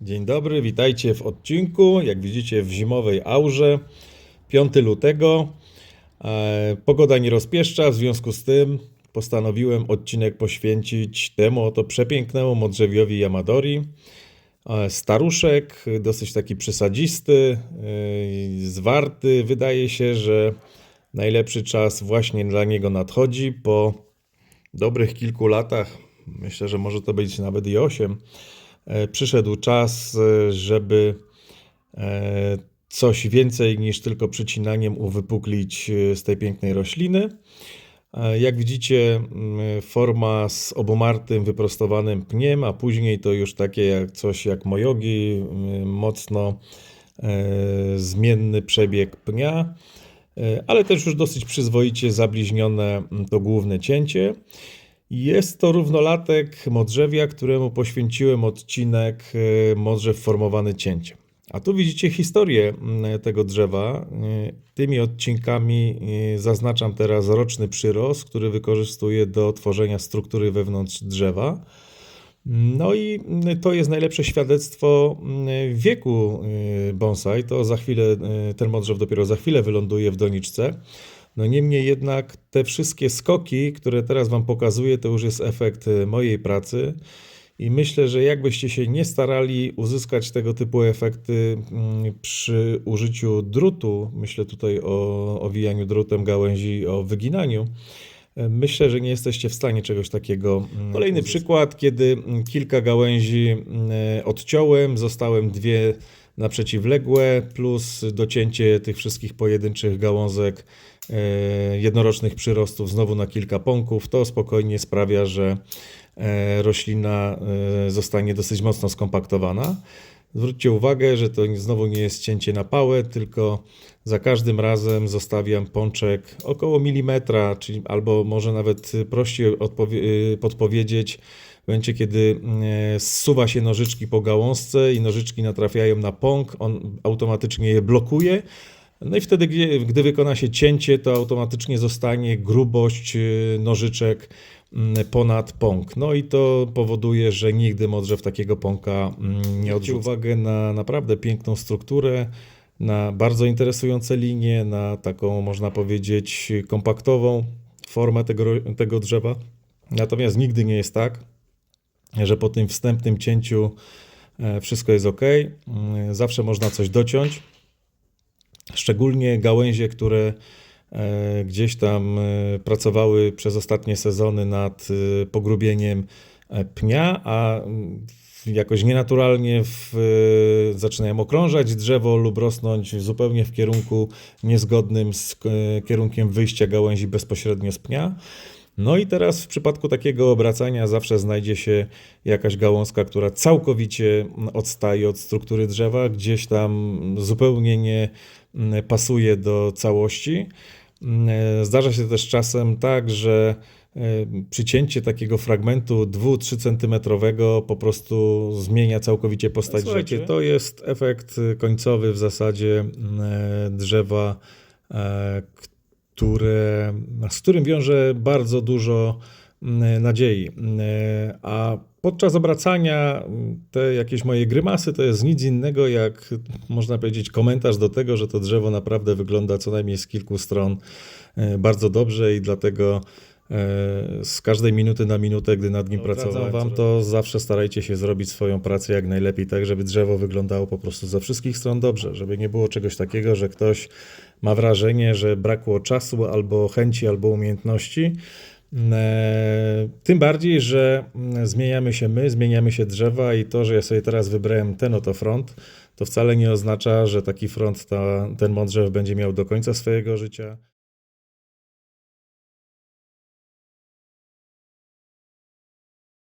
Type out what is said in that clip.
Dzień dobry, witajcie w odcinku. Jak widzicie, w zimowej aurze, 5 lutego. E, Pogoda nie rozpieszcza, w związku z tym postanowiłem odcinek poświęcić temu oto przepięknemu modrzewiowi Yamadori. E, Staruszek, dosyć taki przesadzisty, e, zwarty. Wydaje się, że najlepszy czas właśnie dla niego nadchodzi po dobrych kilku latach. Myślę, że może to być nawet i 8 e, przyszedł czas, e, żeby e, coś więcej niż tylko przycinaniem uwypuklić e, z tej pięknej rośliny. E, Jak widzicie, forma z obumartym, wyprostowanym pniem, a później to już takie jak coś jak mojogi, mocno e, zmienny przebieg pnia, e, ale też już dosyć przyzwoicie zabliźnione to główne cięcie. Jest to równolatek modrzewia, któremu poświęciłem odcinek e, Modrzew formowany cięciem. A tu widzicie historię mm, tego drzewa. E, Tymi odcinkami zaznaczam teraz roczny przyrost, który wykorzystuję do tworzenia struktury wewnątrz drzewa. No i to jest najlepsze świadectwo wieku y, bonsai. To za chwilę, y, ten modrzew dopiero za chwilę wyląduje w doniczce. No niemniej jednak te wszystkie skoki, które teraz Wam pokazuję, to już jest efekt y, mojej pracy. I myślę, że jakbyście się nie starali uzyskać tego typu efekty mm, przy użyciu drutu, myślę tutaj o owijaniu drutem gałęzi, o wyginaniu, Myślę, że nie jesteście w stanie czegoś takiego. mm, Kolejny przykład, kiedy mm, kilka gałęzi odciąłem, zostałem dwie naprzeciwległe, plus docięcie tych wszystkich pojedynczych gałązek, e, jednorocznych przyrostów znowu na kilka pąków. To spokojnie sprawia, że e, roślina e, zostanie dosyć mocno skompaktowana. Zwróćcie uwagę, że to znowu nie jest cięcie na pałę, tylko za każdym razem zostawiam pączek około milimetra, czyli albo może nawet prościej y, podpowiedzieć, w momencie kiedy e, zsuwa się nożyczki po gałązce i nożyczki natrafiają na pąk, on automatycznie je blokuje. No i wtedy, gdy, gdy wykona się cięcie, to automatycznie zostanie grubość y, nożyczek mm, ponad pąk. No i to powoduje, że nigdy modrzew takiego pąka mm, nie odrzuci. uwagę na naprawdę piękną strukturę, na bardzo interesujące linie, na taką, można powiedzieć, kompaktową formę tego, tego drzewa. Natomiast nigdy nie jest tak, że po tym wstępnym cięciu e, wszystko jest ok. Mm, Zawsze można coś dociąć. Szczególnie gałęzie, które e, gdzieś tam e, pracowały przez ostatnie sezony nad e, pogrubieniem pnia, a mm, jakoś nienaturalnie w, zaczynają okrążać drzewo lub rosnąć zupełnie w kierunku niezgodnym z kierunkiem wyjścia gałęzi bezpośrednio z pnia. No i teraz w przypadku takiego obracania zawsze znajdzie się jakaś gałązka, która całkowicie odstaje od struktury drzewa, gdzieś tam zupełnie nie mm, pasuje do całości. Mm, Zdarza się też czasem tak, że e, przycięcie takiego fragmentu 2-3 centymetrowego po prostu zmienia całkowicie postać Słuchajcie, rzeczy. To jest efekt końcowy w zasadzie mm, e, drzewa, e, które, z którym wiąże bardzo dużo mm, nadziei. Mm, A podczas obracania mm, te jakieś moje grymasy to jest nic innego jak, można powiedzieć, komentarz do tego, że to drzewo naprawdę wygląda co najmniej z kilku stron e, bardzo dobrze i dlatego e, z każdej minuty na minutę, gdy nad nim pracowałem, wam to zawsze starajcie się zrobić swoją pracę jak najlepiej, tak żeby drzewo wyglądało po prostu ze wszystkich stron dobrze, żeby nie było czegoś takiego, że ktoś ma wrażenie, że brakło czasu albo chęci, albo umiejętności. E, Tym bardziej, że mm, zmieniamy się my, zmieniamy się drzewa i to, że ja sobie teraz wybrałem ten oto front, to wcale nie oznacza, że taki front, ta, ten mądrzew będzie miał do końca swojego życia.